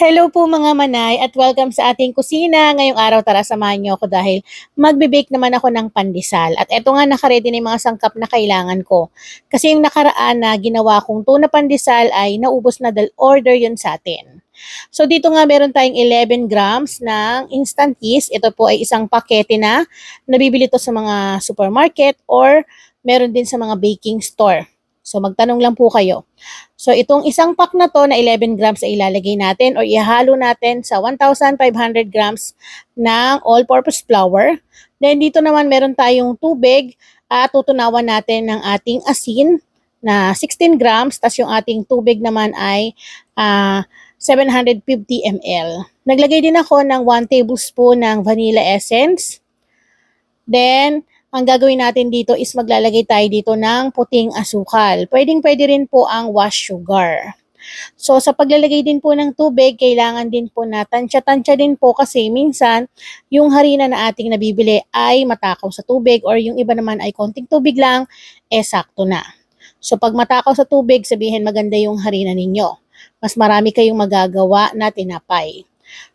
Hello po mga manay at welcome sa ating kusina. Ngayong araw tara samahan niyo ako dahil magbe-bake naman ako ng pandesal. At eto nga nakaredy na yung mga sangkap na kailangan ko. Kasi yung nakaraan na ginawa kong tuna pandesal ay naubos na dahil order yun sa atin. So dito nga meron tayong 11 grams ng instant yeast. Ito po ay isang pakete na nabibili to sa mga supermarket or meron din sa mga baking store. So magtanong lang po kayo. So itong isang pack na to na 11 grams ay ilalagay natin or ihalo natin sa 1,500 grams ng all-purpose flour. Then dito naman meron tayong tubig at tutunawan natin ng ating asin na 16 grams. Tapos yung ating tubig naman ay ah, 750 ml. Naglagay din ako ng 1 tablespoon ng vanilla essence. Then, ang gagawin natin dito is maglalagay tayo dito ng puting asukal. Pwedeng pwede rin po ang wash sugar. So sa paglalagay din po ng tubig, kailangan din po na tansya-tansya din po kasi minsan yung harina na ating nabibili ay matakaw sa tubig or yung iba naman ay konting tubig lang, eh sakto na. So pag matakaw sa tubig, sabihin maganda yung harina ninyo. Mas marami kayong magagawa na tinapay.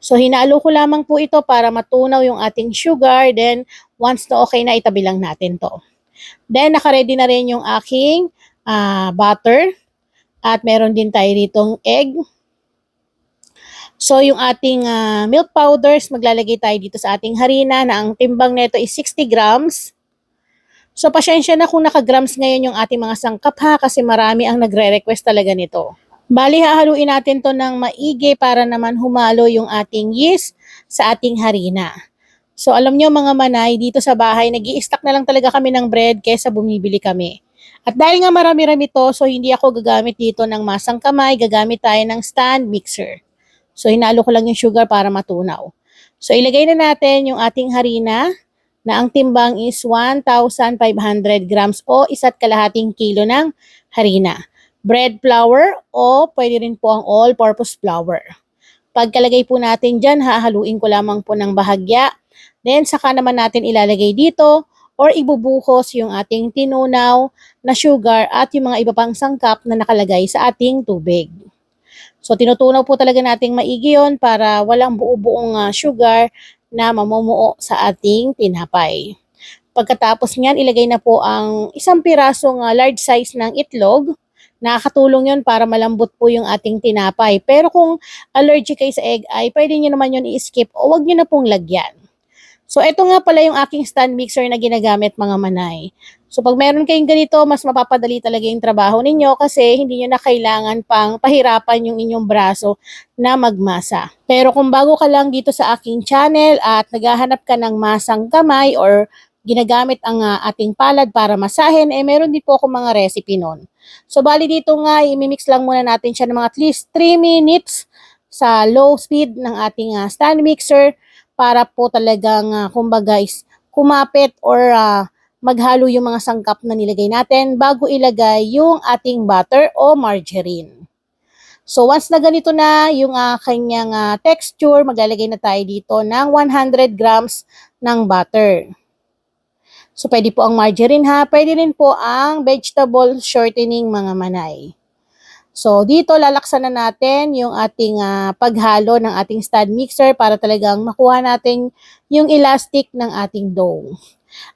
So hinalo ko lamang po ito para matunaw yung ating sugar. Then once na okay na, itabi lang natin to. Then nakaready na rin yung aking ah, butter. At meron din tayo ditong egg. So yung ating ah, milk powders, maglalagay tayo dito sa ating harina na ang timbang nito is 60 grams. So pasensya na kung naka-grams ngayon yung ating mga sangkap ha kasi marami ang nagre-request talaga nito. Bali, hahaluin natin to ng maigi para naman humalo yung ating yeast sa ating harina. So alam nyo mga manay, dito sa bahay, nag stack na lang talaga kami ng bread kesa bumibili kami. At dahil nga marami-rami to, so hindi ako gagamit dito ng masang kamay, gagamit tayo ng stand mixer. So hinalo ko lang yung sugar para matunaw. So ilagay na natin yung ating harina na ang timbang is 1,500 grams o isa't kalahating kilo ng harina bread flour o pwede rin po ang all-purpose flour. Pagkalagay po natin dyan, hahaluin ko lamang po ng bahagya. Then, saka naman natin ilalagay dito or ibubuhos yung ating tinunaw na sugar at yung mga iba pang sangkap na nakalagay sa ating tubig. So, tinutunaw po talaga nating maigi yun para walang buo-buong ah, sugar na mamumuo sa ating tinapay. Pagkatapos niyan, ilagay na po ang isang pirasong ah, large size ng itlog Nakakatulong yun para malambot po yung ating tinapay. Pero kung allergic kayo sa egg ay pwede nyo naman yun i-skip o wag nyo na pong lagyan. So, ito nga pala yung aking stand mixer na ginagamit mga manay. So, pag meron kayong ganito, mas mapapadali talaga yung trabaho ninyo kasi hindi nyo na kailangan pang pahirapan yung inyong braso na magmasa. Pero kung bago ka lang dito sa aking channel at naghahanap ka ng masang kamay or ginagamit ang ah, ating palad para masahin, eh meron din po ako mga recipe nun. So, bali dito nga, imimix lang muna natin siya ng mga at least 3 minutes sa low speed ng ating ah, stand mixer para po talagang, uh, kumbaga, is kumapit or ah, maghalo yung mga sangkap na nilagay natin bago ilagay yung ating butter o margarine. So, once na ganito na yung uh, kanyang ah, texture, maglalagay na tayo dito ng 100 grams ng butter. So, pwede po ang margarine ha. Pwede rin po ang vegetable shortening mga manay. So, dito lalaksan na natin yung ating uh, paghalo ng ating stand mixer para talagang makuha natin yung elastic ng ating dough.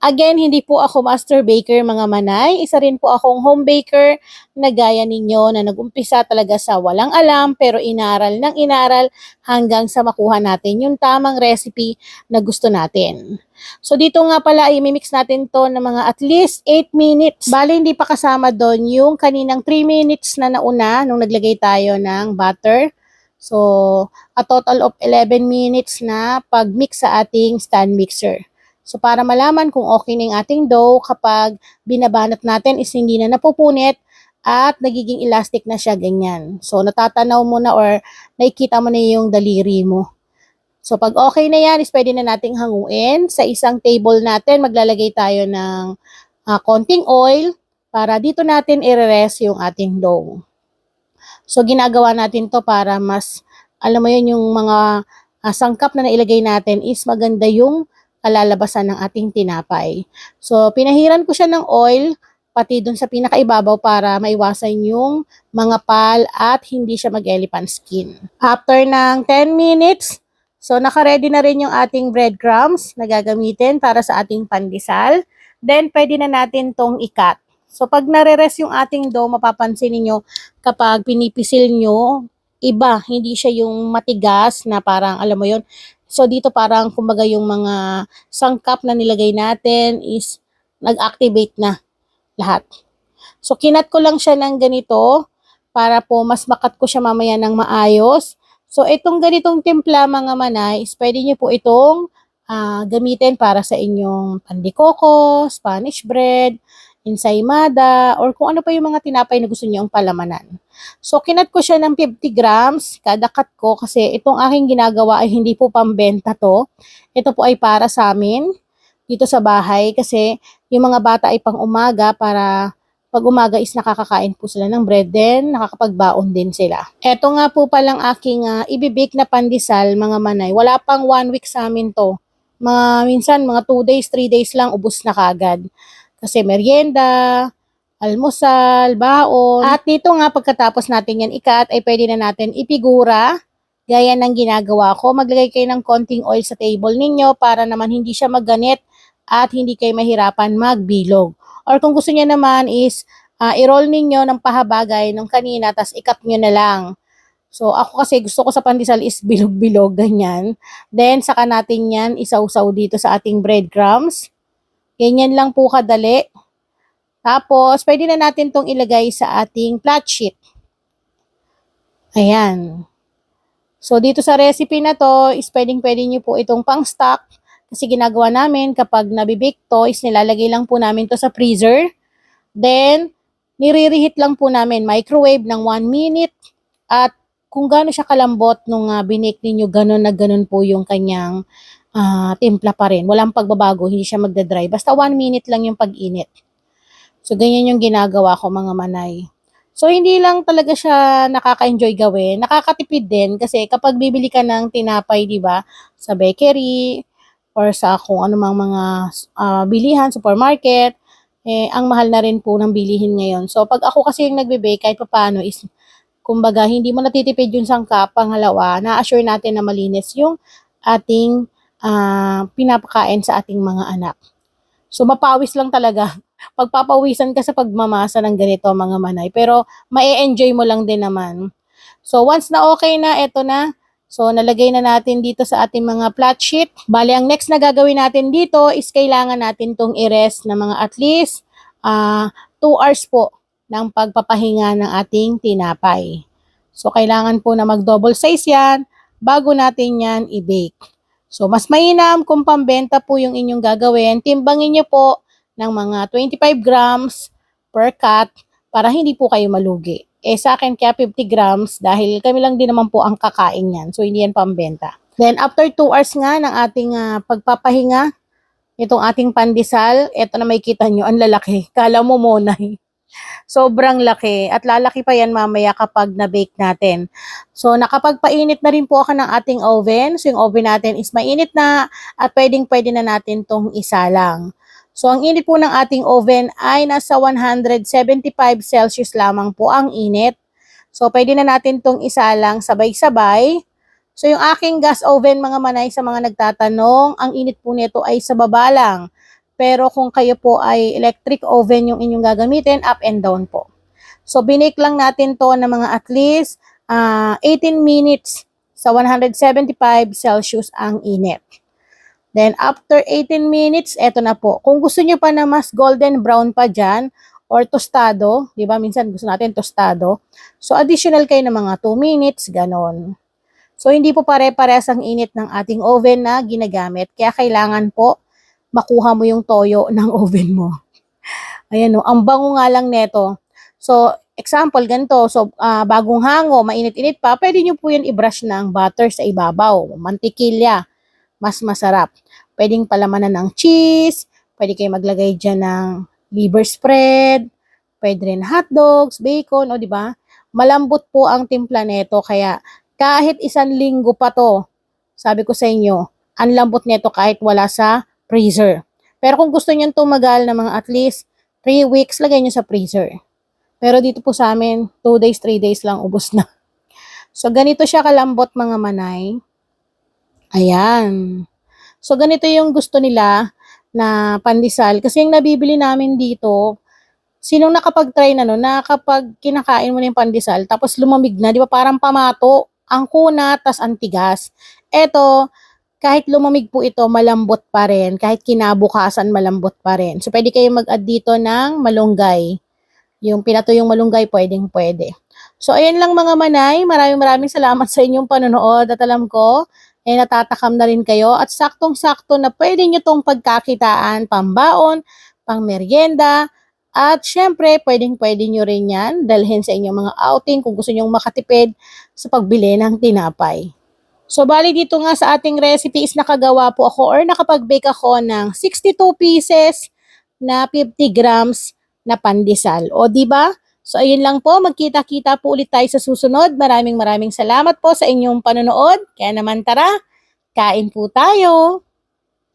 Again, hindi po ako master baker mga manay. Isa rin po akong home baker na gaya ninyo na nagumpisa talaga sa walang alam pero inaral ng inaral hanggang sa makuha natin yung tamang recipe na gusto natin. So dito nga pala ay mimix natin to ng mga at least 8 minutes. Bali hindi pa kasama doon yung kaninang 3 minutes na nauna nung naglagay tayo ng butter. So a total of 11 minutes na pag-mix sa ating stand mixer. So para malaman kung okay na yung ating dough kapag binabanat natin is hindi na napupunit at nagiging elastic na siya ganyan. So natatanaw mo na or nakikita mo na yung daliri mo. So pag okay na yan is pwede na nating hanguin. Sa isang table natin maglalagay tayo ng uh, konting oil para dito natin i-rest yung ating dough. So ginagawa natin to para mas alam mo yun yung mga uh, sangkap na nailagay natin is maganda yung kalalabasan ng ating tinapay. So, pinahiran ko siya ng oil, pati dun sa pinakaibabaw para maiwasan yung mga pal at hindi siya mag-elephant skin. After ng 10 minutes, so naka-ready na rin yung ating breadcrumbs na gagamitin para sa ating pandesal. Then, pwede na natin tong ikat. So, pag nare-rest yung ating dough, mapapansin niyo kapag pinipisil nyo, iba, hindi siya yung matigas na parang, alam mo yon So, dito parang, kumbaga yung mga sangkap na nilagay natin is nag-activate na lahat. So, kinat ko lang siya ng ganito para po mas makat ko siya mamaya ng maayos. So, itong ganitong timpla mga manay, is pwede nyo po itong ah, gamitin para sa inyong pandikoko, Spanish bread, ensaymada, or kung ano pa yung mga tinapay na gusto niyo ang palamanan. So, kinat ko siya ng 50 grams, kada cut ko, kasi itong aking ginagawa ay hindi po pambenta to. Ito po ay para sa amin, dito sa bahay, kasi yung mga bata ay pang umaga para pag umaga is nakakakain po sila ng bread, then nakakapagbaon din sila. Ito nga po palang aking uh, ibibake na pandesal, mga manay. Wala pang one week sa amin to. Mga, minsan, mga 2 days, 3 days lang, ubus na kagad. Kasi merienda, almusal, baon. At dito nga, pagkatapos natin yan ikat, ay pwede na natin ipigura gaya ng ginagawa ko. Maglagay kayo ng konting oil sa table ninyo para naman hindi siya magganit at hindi kayo mahirapan magbilog. Or kung gusto niya naman is uh, i-roll ninyo ng pahabagay nung kanina tas ikat nyo na lang. So ako kasi gusto ko sa pandesal is bilog-bilog ganyan. Then saka natin yan isaw-saw dito sa ating breadcrumbs. Ganyan lang po kadali. Tapos pwede na natin tong ilagay sa ating flat sheet. Ayan. So dito sa recipe na to is pwedeng pwede nyo po itong pang stock kasi ginagawa namin kapag nabibake to is nilalagay lang po namin to sa freezer. Then, nire-reheat lang po namin microwave ng 1 minute at kung gaano siya kalambot nung uh, binake ninyo, ganun na ganun po yung kanyang uh, timpla pa rin. Walang pagbabago, hindi siya magda-dry. Basta 1 minute lang yung pag-init. So, ganyan yung ginagawa ko mga manay. So, hindi lang talaga siya nakaka-enjoy gawin. Nakakatipid din kasi kapag bibili ka ng tinapay, di ba, sa bakery, or sa kung anumang mga uh, bilihan, supermarket, eh, ang mahal na rin po ng bilihin ngayon. So, pag ako kasi yung nagbe-bake, kahit paano is, kumbaga, hindi mo natitipid yung sangka. Pangalawa, na-assure natin na malinis yung ating uh, pinapakain sa ating mga anak. So, mapawis lang talaga. Pagpapawisan ka sa pagmamasa ng ganito, mga manay. Pero, ma-enjoy mo lang din naman. So, once na okay na, eto na, So, nalagay na natin dito sa ating mga flat sheet. Bali, ang next na gagawin natin dito is kailangan natin tong i-rest na mga at least 2 uh, hours po ng pagpapahinga ng ating tinapay. So, kailangan po na mag-double size yan bago natin yan i-bake. So, mas mainam kung pambenta po yung inyong gagawin. Timbangin nyo po ng mga 25 grams per cut para hindi po kayo malugi. Eh sa akin kaya 50 grams dahil kami lang din naman po ang kakain yan. So hindi yan pambenta. Then after 2 hours nga ng ating uh, pagpapahinga, itong ating pandesal, ito na may kita nyo, ang lalaki. Kala mo monay. Sobrang laki. At lalaki pa yan mamaya kapag na-bake natin. So, nakapagpainit na rin po ako ng ating oven. So, yung oven natin is mainit na at pwedeng pwede na natin tong isalang. So, ang init po ng ating oven ay nasa 175 Celsius lamang po ang init. So, pwede na natin itong isa lang sabay-sabay. So, yung aking gas oven, mga manay, sa mga nagtatanong, ang init po nito ay sa baba lang. Pero kung kayo po ay electric oven yung inyong gagamitin, up and down po. So, binake lang natin to na mga at least uh, ah, 18 minutes sa 175 Celsius ang init. Then, after 18 minutes, eto na po. Kung gusto nyo pa na mas golden brown pa dyan, or tostado, di ba? Minsan gusto natin tostado. So, additional kayo ng mga 2 minutes, ganon. So, hindi po pare-parehas ang init ng ating oven na ginagamit. Kaya kailangan po makuha mo yung toyo ng oven mo. Ayan o, ang bango nga lang neto. So, example, ganito. So, uh, bagong hango, mainit-init pa, pwede nyo po yun i-brush ng butter sa ibabaw, mantikilya mas masarap. Pwedeng palamanan ng cheese, pwede kayo maglagay dyan ng liver spread, pwede rin hot dogs, bacon, o di ba? Malambot po ang timpla nito, kaya kahit isang linggo pa to, sabi ko sa inyo, ang lambot nito kahit wala sa freezer. Pero kung gusto niyo tumagal ng mga at least 3 weeks, lagay nyo sa freezer. Pero dito po sa amin, 2 days, 3 days lang, ubos na. So, ganito siya kalambot mga manay. Ayan. So, ganito yung gusto nila na pandesal. Kasi yung nabibili namin dito, sinong nakapag-try na no, na kapag kinakain mo na yung pandesal, tapos lumamig na, di ba parang pamato, ang kunat, tas ang tigas. Eto, kahit lumamig po ito, malambot pa rin. Kahit kinabukasan, malambot pa rin. So, pwede kayo mag-add dito ng malunggay. Yung pinato yung malunggay, pwedeng pwede. So, ayan lang mga manay. Maraming maraming salamat sa inyong panonood. At alam ko, eh, natatakam na rin kayo. At saktong-sakto na pwede nyo tong pagkakitaan, pambaon, pang merienda, at syempre, pwedeng-pwede nyo rin yan dalhin sa inyong mga outing kung gusto nyong makatipid sa pagbili ng tinapay. So, bali dito nga sa ating recipe is nakagawa po ako or nakapag-bake ako ng 62 pieces na 50 grams na pandesal. O, di ba? So, ayun lang po. Magkita-kita po ulit tayo sa susunod. Maraming maraming salamat po sa inyong panonood. Kaya naman tara, kain po tayo.